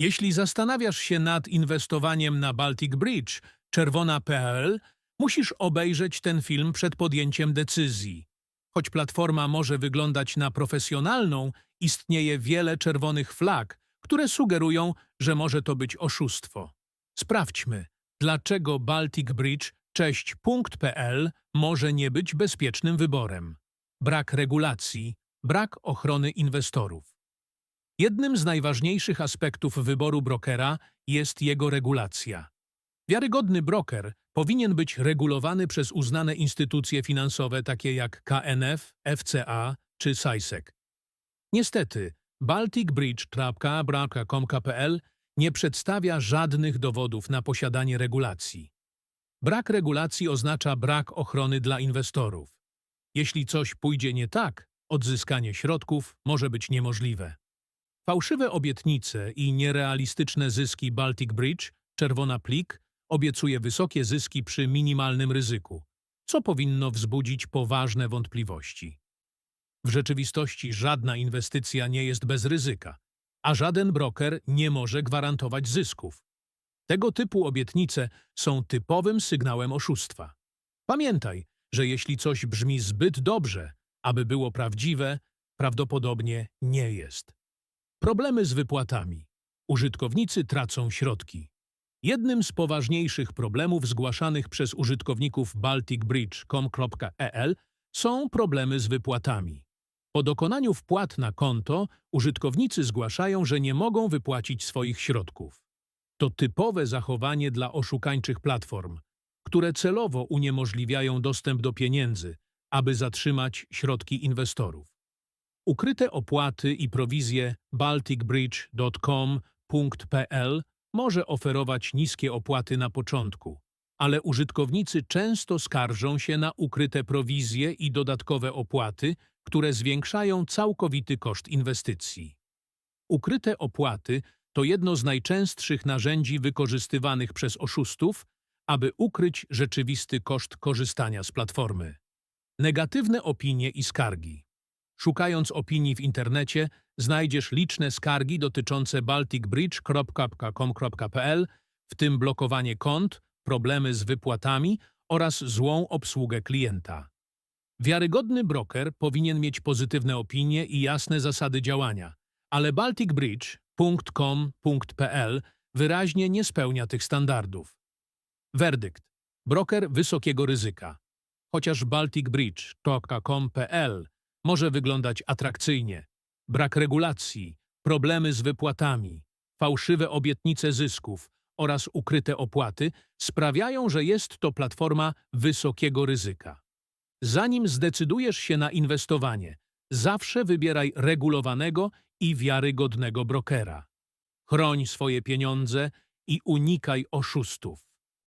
Jeśli zastanawiasz się nad inwestowaniem na Baltic Bridge, czerwona.pl, musisz obejrzeć ten film przed podjęciem decyzji. Choć platforma może wyglądać na profesjonalną, istnieje wiele czerwonych flag, które sugerują, że może to być oszustwo. Sprawdźmy, dlaczego Baltic Bridge cześć.pl może nie być bezpiecznym wyborem. Brak regulacji, brak ochrony inwestorów. Jednym z najważniejszych aspektów wyboru brokera jest jego regulacja. Wiarygodny broker powinien być regulowany przez uznane instytucje finansowe takie jak KNF, FCA czy SISEC. Niestety, balticbridge.com.pl nie przedstawia żadnych dowodów na posiadanie regulacji. Brak regulacji oznacza brak ochrony dla inwestorów. Jeśli coś pójdzie nie tak, odzyskanie środków może być niemożliwe. Fałszywe obietnice i nierealistyczne zyski Baltic Bridge, czerwona plik, obiecuje wysokie zyski przy minimalnym ryzyku, co powinno wzbudzić poważne wątpliwości. W rzeczywistości żadna inwestycja nie jest bez ryzyka, a żaden broker nie może gwarantować zysków. Tego typu obietnice są typowym sygnałem oszustwa. Pamiętaj, że jeśli coś brzmi zbyt dobrze, aby było prawdziwe, prawdopodobnie nie jest. Problemy z wypłatami. Użytkownicy tracą środki. Jednym z poważniejszych problemów zgłaszanych przez użytkowników balticbridge.com.pl są problemy z wypłatami. Po dokonaniu wpłat na konto użytkownicy zgłaszają, że nie mogą wypłacić swoich środków. To typowe zachowanie dla oszukańczych platform, które celowo uniemożliwiają dostęp do pieniędzy, aby zatrzymać środki inwestorów. Ukryte opłaty i prowizje balticbridge.com.pl może oferować niskie opłaty na początku, ale użytkownicy często skarżą się na ukryte prowizje i dodatkowe opłaty, które zwiększają całkowity koszt inwestycji. Ukryte opłaty to jedno z najczęstszych narzędzi wykorzystywanych przez oszustów, aby ukryć rzeczywisty koszt korzystania z platformy. Negatywne opinie i skargi. Szukając opinii w internecie, znajdziesz liczne skargi dotyczące balticbridge.com.pl, w tym blokowanie kont, problemy z wypłatami oraz złą obsługę klienta. Wiarygodny broker powinien mieć pozytywne opinie i jasne zasady działania, ale balticbridge.com.pl wyraźnie nie spełnia tych standardów. Werdykt. Broker wysokiego ryzyka. Chociaż balticbridge.com.pl może wyglądać atrakcyjnie. Brak regulacji, problemy z wypłatami, fałszywe obietnice zysków oraz ukryte opłaty sprawiają, że jest to platforma wysokiego ryzyka. Zanim zdecydujesz się na inwestowanie, zawsze wybieraj regulowanego i wiarygodnego brokera. Chroń swoje pieniądze i unikaj oszustów.